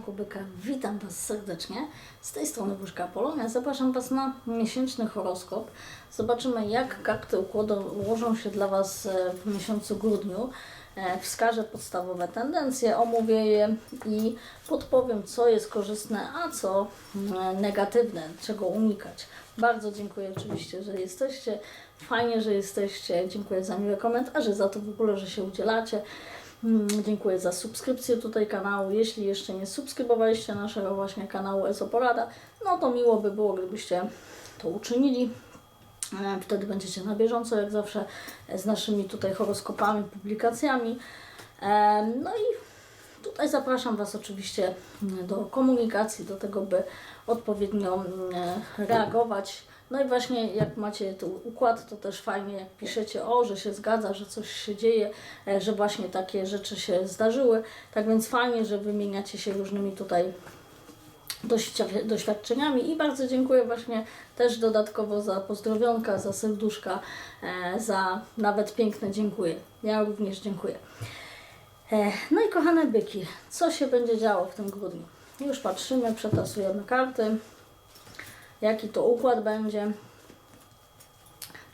znaku byka. Witam Was serdecznie. Z tej strony Buszka Polonia. Zapraszam Was na miesięczny horoskop. Zobaczymy, jak karty ułożą się dla Was e, w miesiącu grudniu. E, Wskażę podstawowe tendencje, omówię je i podpowiem, co jest korzystne, a co mm, negatywne, czego unikać. Bardzo dziękuję oczywiście, że jesteście. Fajnie, że jesteście. Dziękuję za miłe komentarze, za to w ogóle, że się udzielacie. Mm, Dziękuję za subskrypcję tutaj kanału. Jeśli jeszcze nie subskrybowaliście naszego właśnie kanału Esoporada, no to miło by było, gdybyście to uczynili. E, Wtedy będziecie na bieżąco, jak zawsze, z naszymi tutaj horoskopami, publikacjami. E, No i tutaj zapraszam Was oczywiście do komunikacji, do tego, by odpowiednio mm, reagować. No i właśnie jak macie tu układ, to też fajnie, jak piszecie, o, że się zgadza, że coś się dzieje, e, że właśnie takie rzeczy się zdarzyły. Tak więc fajnie, że wymieniacie się różnymi tutaj doświadczeniami i bardzo dziękuję właśnie też dodatkowo za pozdrowionka, za serduszka, e, za nawet piękne dziękuję. Ja również dziękuję. E, no i kochane byki, co się będzie działo w tym grudniu? Już patrzymy, przetasujemy karty, jaki to układ będzie.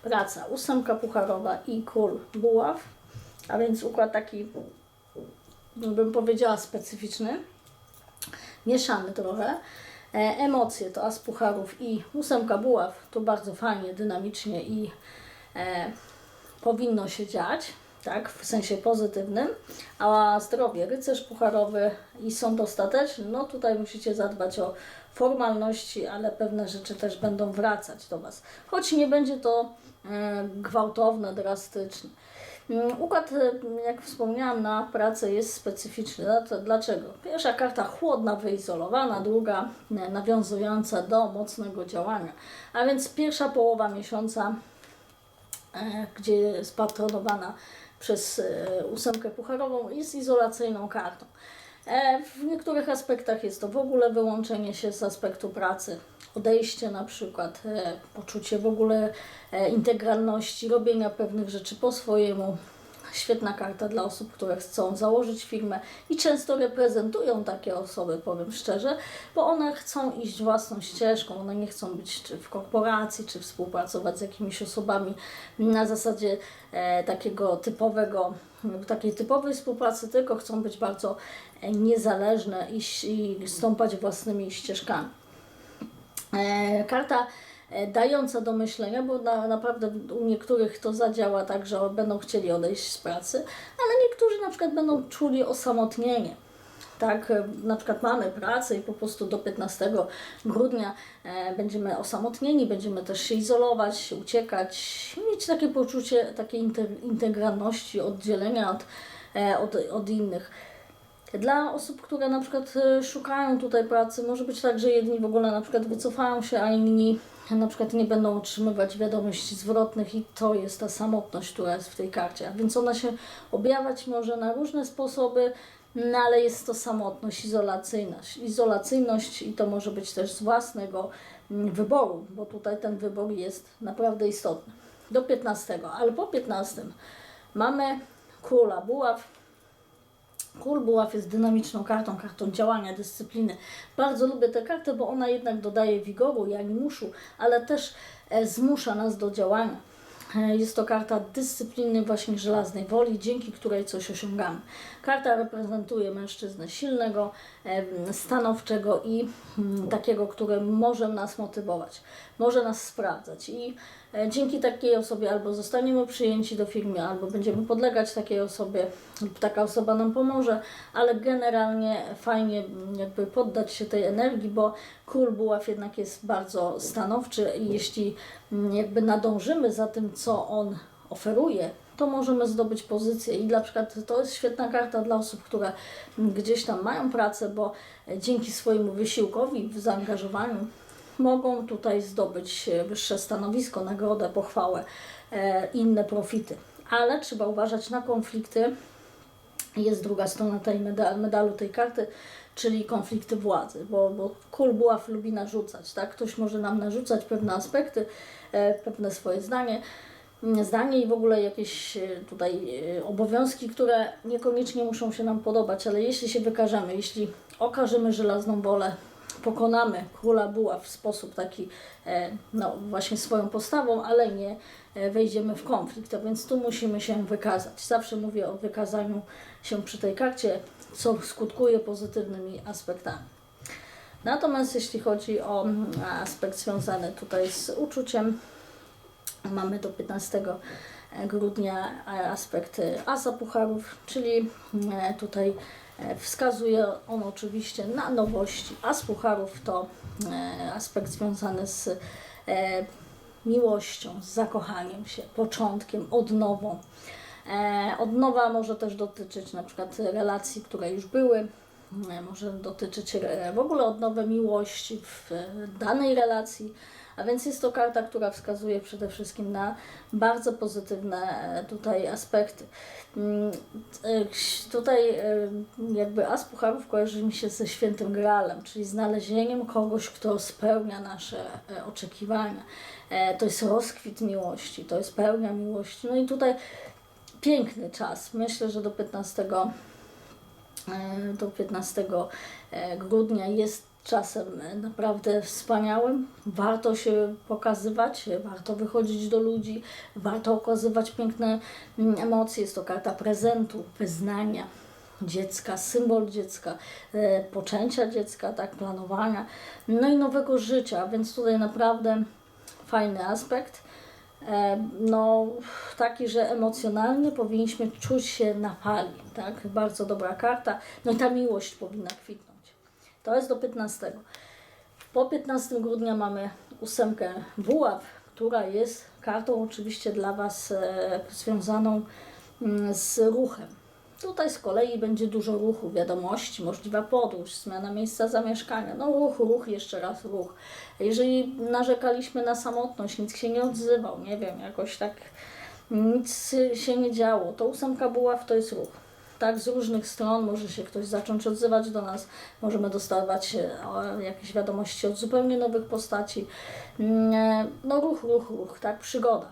Praca, ósemka pucharowa i król buław, a więc układ taki, bym powiedziała, specyficzny mieszamy trochę. E, emocje to as pucharów i ósemka buław, to bardzo fajnie, dynamicznie i e, powinno się dziać, tak, w sensie pozytywnym. A zdrowie, rycerz pucharowy i sąd ostateczny, no tutaj musicie zadbać o formalności, ale pewne rzeczy też będą wracać do Was. Choć nie będzie to e, gwałtowne, drastyczne. Mm, Układ, e, jak wspomniałam, na pracę jest specyficzny. Dlac- Dlaczego? Pierwsza karta chłodna, wyizolowana, druga e, nawiązująca do mocnego działania. A więc pierwsza połowa miesiąca, gdzie jest patronowana przez ósemkę pucharową, jest izolacyjną kartą. E, W niektórych aspektach jest to w ogóle wyłączenie się z aspektu pracy, odejście na przykład, e, poczucie w ogóle e, integralności, robienia pewnych rzeczy po swojemu. Świetna karta dla osób, które chcą założyć firmę i często reprezentują takie osoby, powiem szczerze, bo one chcą iść własną ścieżką, one nie chcą być czy w korporacji, czy współpracować z jakimiś osobami na zasadzie e, takiego typowego, takiej typowej współpracy, tylko chcą być bardzo e, niezależne i, i stąpać własnymi ścieżkami. E, karta dająca do myślenia, bo na, naprawdę u niektórych to zadziała tak, że będą chcieli odejść z pracy, ale niektórzy na przykład będą czuli osamotnienie. Tak, e, na przykład mamy pracę i po prostu do 15 grudnia e, będziemy osamotnieni, będziemy też się izolować, uciekać, mieć takie poczucie takiej inte- integralności, oddzielenia od, e, od, od innych. Dla osób, które na przykład e, szukają tutaj pracy, może być tak, że jedni w ogóle na przykład wycofają się, a inni na przykład nie będą otrzymywać wiadomości zwrotnych i to jest ta samotność, która jest w tej karcie. A więc ona się objawiać może na różne sposoby, no ale jest to samotność, izolacyjność. Izolacyjność i to może być też z własnego mm, wyboru, bo tutaj ten wybór jest naprawdę istotny. Do 15, ale po 15 mamy króla buław, Król Buław jest dynamiczną kartą, kartą działania, dyscypliny. Bardzo lubię tę kartę, bo ona jednak dodaje wigoru i animuszu, ale też e, zmusza nas do działania. E, Jest to karta dyscypliny, właśnie żelaznej woli, dzięki której coś osiągamy. Karta reprezentuje mężczyznę silnego, em, stanowczego i mm, takiego, który może nas motywować, może nas sprawdzać. I e, dzięki takiej osobie albo zostaniemy przyjęci do firmy, albo będziemy podlegać takiej osobie, lub taka osoba nam pomoże, ale generalnie fajnie mm, jakby poddać się tej energii, bo król buław jednak jest bardzo stanowczy i jeśli mm, jakby nadążymy za tym, co on oferuje, to możemy zdobyć pozycję i na przykład to jest świetna karta dla osób, które mm, gdzieś tam mają pracę, bo e, dzięki swojemu wysiłkowi, w zaangażowaniu mogą tutaj zdobyć e, wyższe stanowisko, nagrodę, pochwałę, e, inne profity. Ale trzeba uważać na konflikty, jest druga strona tej meda- medalu tej karty, czyli konflikty władzy, bo, bo król buław lubi narzucać, tak? Ktoś może nam narzucać pewne aspekty, e, pewne swoje zdanie, mm, zdanie i w ogóle jakieś tutaj obowiązki, które niekoniecznie muszą się nam podobać, ale jeśli się wykażemy, jeśli okażemy żelazną wolę, pokonamy króla buła w sposób taki, e, no właśnie swoją postawą, ale nie e, wejdziemy w konflikt, a więc tu musimy się wykazać. Zawsze mówię o wykazaniu się przy tej karcie, co skutkuje pozytywnymi aspektami. Natomiast jeśli chodzi o mm, aspekt związany tutaj z uczuciem, mamy do 15 grudnia aspekt asa pucharów, czyli e, tutaj e, wskazuje on oczywiście na nowości. As pucharów to e, aspekt związany z e, miłością, z zakochaniem się, początkiem, odnową. E, Odnowa może też dotyczyć na przykład relacji, które już były, e, może dotyczyć e, w ogóle odnowy miłości w e, danej relacji. A więc jest to karta, która wskazuje przede wszystkim na bardzo pozytywne e, tutaj aspekty. Mm, e, Tutaj e, jakby as pucharów kojarzy mi się ze świętym gralem, czyli znalezieniem kogoś, kto spełnia nasze oczekiwania. To jest rozkwit miłości, to jest pełnia miłości. No i tutaj piękny czas. Myślę, że do 15, e, do 15 e, grudnia jest czasem e, naprawdę wspaniałym. Warto się pokazywać, e, warto wychodzić do ludzi, warto okazywać piękne mm, emocje. Jest to karta prezentu, wyznania dziecka, symbol dziecka, e, poczęcia dziecka, tak, planowania, no i nowego życia, więc tutaj naprawdę fajny aspekt. No, taki, że emocjonalnie powinniśmy czuć się na fali, tak? Bardzo dobra karta. No i ta miłość powinna kwitnąć. To jest do 15. Po 15 grudnia mamy ósemkę buław, która jest kartą oczywiście dla Was e, związaną mm, z ruchem. Tutaj z kolei będzie dużo ruchu, wiadomości, możliwa podróż, zmiana miejsca zamieszkania. No ruch, ruch, jeszcze raz ruch. Jeżeli narzekaliśmy na samotność, nic się nie odzywał, nie wiem, jakoś tak nic się nie działo, to ósemka buław to jest ruch. Tak, z różnych stron może się ktoś zacząć odzywać do nas, możemy dostawać e, jakieś wiadomości od zupełnie nowych postaci. Mm, e, No ruch, ruch, ruch, tak, przygoda.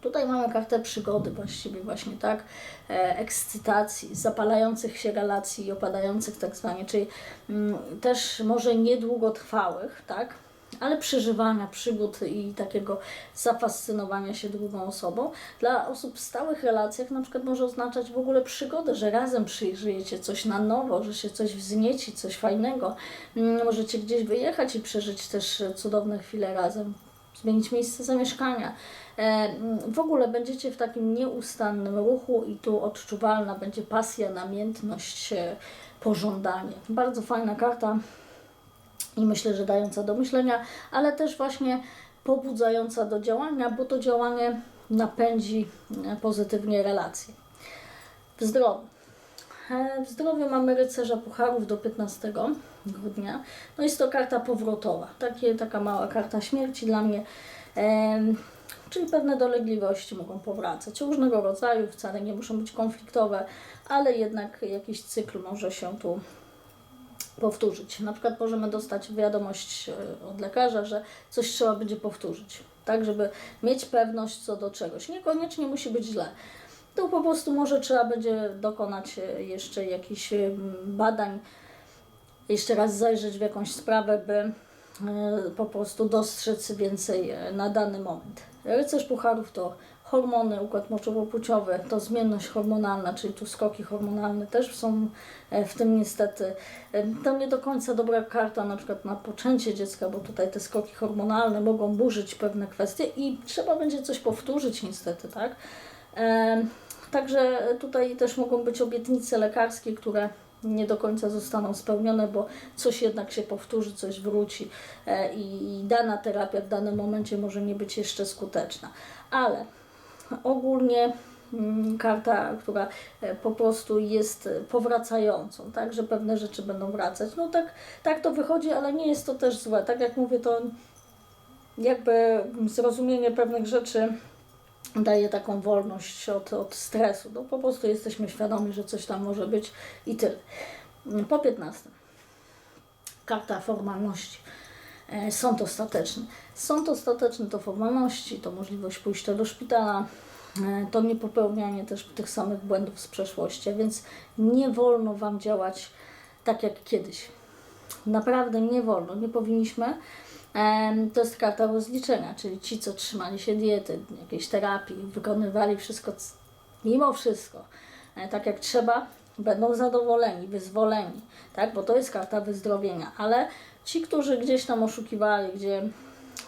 Tutaj mamy kartę przygody właściwie właśnie, tak? E, ekscytacji, zapalających się relacji i opadających tak zwanie, czyli mm, też może niedługotrwałych, tak? Ale przeżywania przygód i takiego zafascynowania się drugą osobą. Dla osób w stałych relacjach na przykład może oznaczać w ogóle przygodę, że razem przeżyjecie coś na nowo, że się coś wznieci, coś fajnego. Mm, Możecie gdzieś wyjechać i przeżyć też cudowne chwile razem zmienić miejsce zamieszkania. E, W ogóle będziecie w takim nieustannym ruchu i tu odczuwalna będzie pasja, namiętność, e, pożądanie. Bardzo fajna karta i myślę, że dająca do myślenia, ale też właśnie pobudzająca do działania, bo to działanie napędzi e, pozytywnie relacje. W zdrowiu. E, W zdrowiu mamy rycerza pucharów do 15 grudnia. No jest to karta powrotowa, Takie, taka mała karta śmierci dla mnie. Em, czyli pewne dolegliwości mogą powracać, różnego rodzaju, wcale nie muszą być konfliktowe, ale jednak jakiś cykl może się tu powtórzyć. Na przykład możemy dostać wiadomość e, od lekarza, że coś trzeba będzie powtórzyć, tak żeby mieć pewność co do czegoś. Niekoniecznie musi być źle. To po prostu może trzeba będzie dokonać e, jeszcze jakichś e, badań, jeszcze raz zajrzeć w jakąś sprawę, by po prostu dostrzec więcej na dany moment. Rycerz pucharów to hormony, układ moczowo-płciowy, to zmienność hormonalna, czyli tu skoki hormonalne też są e, w tym niestety. E, To nie do końca dobra karta na przykład na poczęcie dziecka, bo tutaj te skoki hormonalne mogą burzyć pewne kwestie i trzeba będzie coś powtórzyć niestety, tak? E, Także tutaj też mogą być obietnice lekarskie, które nie do końca zostaną spełnione, bo coś jednak się powtórzy, coś wróci i i dana terapia w danym momencie może nie być jeszcze skuteczna. Ale ogólnie mm, karta, która e, po prostu jest powracającą, tak, że pewne rzeczy będą wracać. No tak, tak to wychodzi, ale nie jest to też złe. Tak jak mówię, to jakby zrozumienie pewnych rzeczy daje taką wolność od, od stresu. No po prostu jesteśmy świadomi, że coś tam może być i tyle. Po 15. Karta formalności. E, Sąd ostateczny. Sąd ostateczny to formalności, to możliwość pójścia do szpitala, e, to niepopełnianie też tych samych błędów z przeszłości, więc nie wolno Wam działać tak jak kiedyś. Naprawdę nie wolno, nie powinniśmy. Em, To jest karta rozliczenia, czyli ci, co trzymali się diety, jakiejś terapii, wykonywali wszystko, mimo wszystko, e, tak jak trzeba, będą zadowoleni, wyzwoleni, tak? Bo to jest karta wyzdrowienia, ale ci, którzy gdzieś tam oszukiwali, gdzie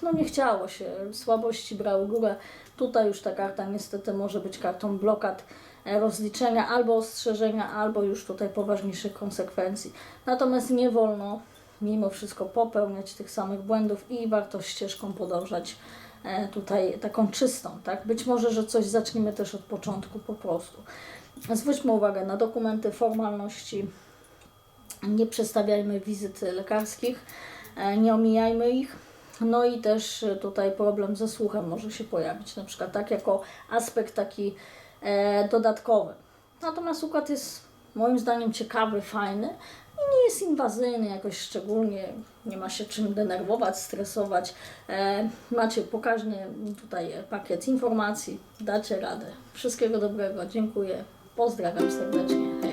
no nie chciało się, słabości brały górę, tutaj już ta karta niestety może być kartą blokad, e, rozliczenia albo ostrzeżenia, albo już tutaj poważniejszych konsekwencji. Natomiast nie wolno mimo wszystko popełniać tych samych błędów i warto ścieżką podążać e, tutaj taką czystą, tak? Być może, że coś zaczniemy też od początku po prostu. Zwróćmy uwagę na dokumenty, formalności, nie przestawiajmy wizyt lekarskich, e, nie omijajmy ich. No i też tutaj problem ze słuchem może się pojawić, na przykład tak jako aspekt taki e, dodatkowy. Natomiast układ jest moim zdaniem ciekawy, fajny i nie jest inwazyjny jakoś szczególnie, nie ma się czym denerwować, stresować. E, macie pokaźny tutaj pakiet informacji, dacie radę. Wszystkiego dobrego, dziękuję, pozdrawiam serdecznie.